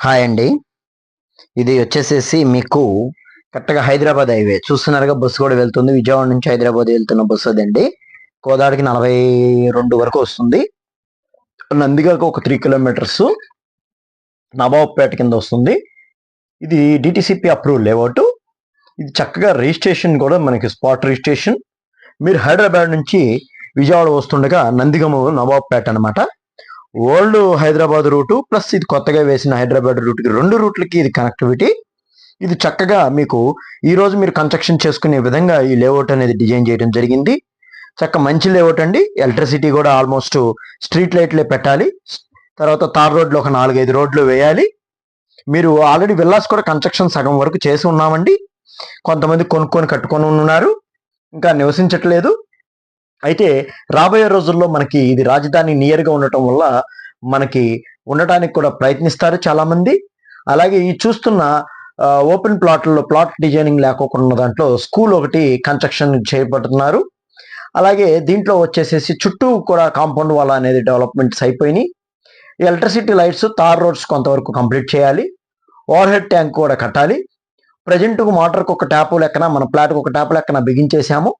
Hi అండి. ఇది వచ్చేసేసి మీకు కరెక్ట్గా హైదరాబాద్ హైవే. చూస్తున్నారుగా బస్సు కూడా వెళ్తుంది. విజయవాడ నుంచి హైదరాబాద్ వెళ్తున్న బస్సు అదండి. కోదాడికి నలభై రెండు వరకు వస్తుంది. నందిగాకు ఒక త్రీ కిలోమీటర్స్. నవాబ్పేట కింద వస్తుంది. ఇది డిటిసిపి అప్రూవల్ లేఅవుట్. ఇది చక్కగా రిజిస్ట్రేషన్ కూడా మనకి స్పాట్ రిజిస్ట్రేషన్. మీరు హైదరాబాద్ నుంచి విజయవాడ వస్తుండగా నందిగమ నవాబ్పేట అనమాట ఓల్డ్ హైదరాబాద్ రూటు ప్లస్ ఇది కొత్తగా వేసిన హైదరాబాద్ రూట్కి రెండు రూట్లకి ఇది కనెక్టివిటీ ఇది చక్కగా మీకు ఈరోజు మీరు కన్స్ట్రక్షన్ చేసుకునే విధంగా ఈ లేఅవుట్ అనేది డిజైన్ చేయడం జరిగింది. చక్క మంచి లేఅవుట్ అండి. ఎలక్ట్రిసిటీ కూడా ఆల్మోస్ట్ స్ట్రీట్ లైట్లే పెట్టాలి. తర్వాత తార్ రోడ్లు ఒక నాలుగైదు రోడ్లు వేయాలి. మీరు ఆల్రెడీ విల్లాస్ కూడా కన్స్ట్రక్షన్ సగం వరకు చేసి ఉన్నామండి. కొంతమంది కొనుక్కొని కట్టుకొని ఉన్నారు. ఇంకా నివసించట్లేదు. అయితే రాబోయే రోజుల్లో మనకి ఇది రాజధాని నియర్గా ఉండటం వల్ల మనకి ఉండటానికి కూడా ప్రయత్నిస్తారు చాలామంది. అలాగే ఈ చూస్తున్న ఓపెన్ ప్లాట్లలో ప్లాట్ డిజైనింగ్ లేకోకుండా ఉన్న దాంట్లో స్కూల్ ఒకటి కన్స్ట్రక్షన్ చేయబడుతున్నారు అలాగే దీంట్లో వచ్చేసేసి చుట్టూ కూడా కాంపౌండ్ వాల్ అనేది డెవలప్మెంట్స్ అయిపోయినాయి. ఎలక్ట్రిసిటీ లైట్స్ తార్ రోడ్స్ కొంతవరకు కంప్లీట్ చేయాలి. ఓవర్ హెడ్ ట్యాంక్ కూడా కట్టాలి. ప్రజెంట్కు మోటార్కి ఒక ట్యాపు లెక్కన మన ప్లాట్కి ఒక ట్యాపు లెక్కన బిగించేసాము.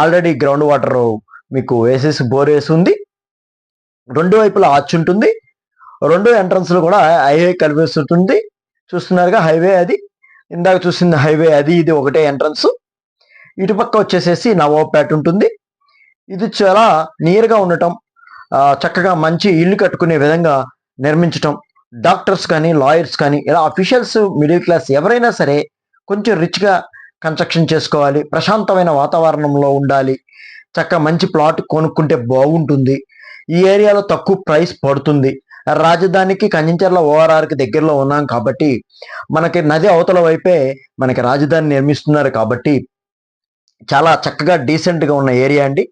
ఆల్రెడీ గ్రౌండ్ వాటర్ మీకు వేసేసి బోర్ వేసి ఉంది రెండు వైపులా ఆర్చ్ ఉంటుంది. రెండు ఎంట్రన్స్లు కూడా హైవే కనిపిస్తుంటుంది చూస్తున్నారుగా హైవే అది. ఇందాక చూసిన హైవే అది ఇది ఒకటే ఎంట్రన్స్. ఇటుపక్క వచ్చేసేసి నవాబ్పేట ఉంటుంది. ఇది చాలా నియర్గా ఉండటం చక్కగా మంచి ఇల్లు కట్టుకునే విధంగా నిర్మించటం డాక్టర్స్ కానీ లాయర్స్ కానీ ఇలా అఫీషియల్స్ మిడిల్ క్లాస్ ఎవరైనా సరే కొంచెం రిచ్గా కన్స్ట్రక్షన్ చేసుకోవాలి. ప్రశాంతమైన వాతావరణంలో ఉండాలి. చక్క మంచి ప్లాట్ కొనుక్కుంటే బాగుంటుంది. ఈ ఏరియాలో తక్కువ ప్రైస్ పడుతుంది. రాజధానికి కంచెంచర్ల ఓఆర్ఆర్కి దగ్గరలో ఉన్నాం కాబట్టి మనకి నది అవతల వైపే మనకి రాజధాని నిర్మిస్తున్నారు కాబట్టి చాలా చక్కగా డీసెంట్గా ఉన్న ఏరియా అండి.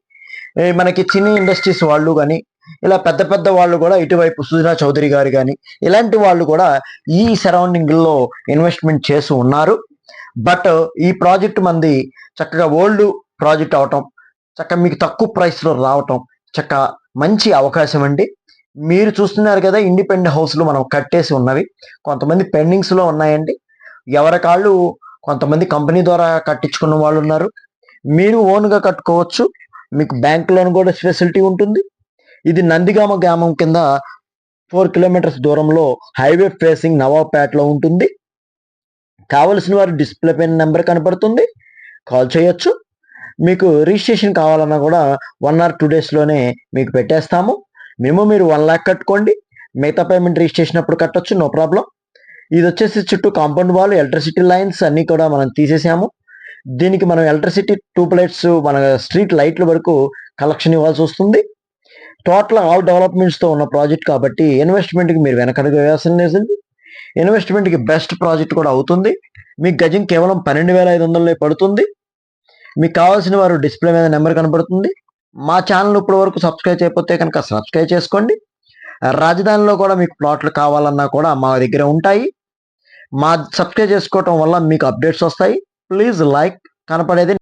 మనకి చిన్ని ఇండస్ట్రీస్ వాళ్ళు కానీ ఇలా పెద్ద పెద్ద వాళ్ళు కూడా ఇటువైపు సుజనా చౌదరి గారు కానీ ఇలాంటి వాళ్ళు కూడా ఈ సరౌండింగ్లో ఇన్వెస్ట్మెంట్ చేసి ఉన్నారు. బట్ ఈ ప్రాజెక్ట్ మంది చక్కగా ఓల్డ్ ప్రాజెక్ట్ అవటం చక్క మీకు తక్కువ ప్రైస్లో రావటం చక్క మంచి అవకాశం అండి. మీరు చూస్తున్నారు కదా ఇండిపెండెంట్ హౌస్లు మనం కట్టేసి ఉన్నవి. కొంతమంది పెండింగ్స్లో ఉన్నాయండి. ఎవరి కాళ్ళు కొంతమంది కంపెనీ ద్వారా కట్టించుకున్న వాళ్ళు ఉన్నారు. మీరు ఓన్గా కట్టుకోవచ్చు. మీకు బ్యాంక్ లోన్ కూడా ఫెసిలిటీ ఉంటుంది. ఇది నందిగామ గ్రామం కింద ఫోర్ కిలోమీటర్స్ దూరంలో హైవే ఫేసింగ్ నవాబ్పేటలో ఉంటుంది. కావలసిన వారు డిస్ప్లే పైన నెంబర్ కనపడుతుంది. కాల్ చేయొచ్చు. మీకు రిజిస్ట్రేషన్ కావాలన్నా కూడా వన్ ఆర్ టూ డేస్లోనే మీకు పెట్టేస్తాము. మేము మీరు వన్ ల్యాక్ కట్టుకోండి. మిగతా పేమెంట్ రిజిస్ట్రేషన్ అప్పుడు కట్టొచ్చు నో ప్రాబ్లం ఇది వచ్చేసి చుట్టూ కాంపౌండ్ వాల్ ఎలక్ట్రిసిటీ లైన్స్ అన్నీ కూడా మనం తీసేసాము. దీనికి మనం ఎలక్ట్రిసిటీ టూ ప్లేట్స్ మన స్ట్రీట్ లైట్ల వరకు కలెక్షన్ ఇవ్వాల్సి వస్తుంది. టోటల్ ఆల్ డెవలప్మెంట్స్తో ఉన్న ప్రాజెక్ట్ కాబట్టి ఇన్వెస్ట్మెంట్కి మీరు వెనకడుగు వేయాల్సిన లేదు ఇన్వెస్ట్మెంట్కి బెస్ట్ ప్రాజెక్ట్ కూడా అవుతుంది. మీకు గజం కేవలం పన్నెండు వేల ఐదు వందలే పడుతుంది. మీకు కావాల్సిన వారు డిస్ప్లే మీద నెంబర్ కనబడుతుంది. మా ఛానల్ ఇప్పటి వరకు సబ్స్క్రైబ్ చేయకపోతే కనుక సబ్స్క్రైబ్ చేసుకోండి. రాజధానిలో కూడా మీకు ప్లాట్లు కావాలన్నా కూడా మా దగ్గర ఉంటాయి. మా సబ్స్క్రైబ్ చేసుకోవటం వల్ల మీకు అప్డేట్స్ వస్తాయి. ప్లీజ్ లైక్ కనపడేది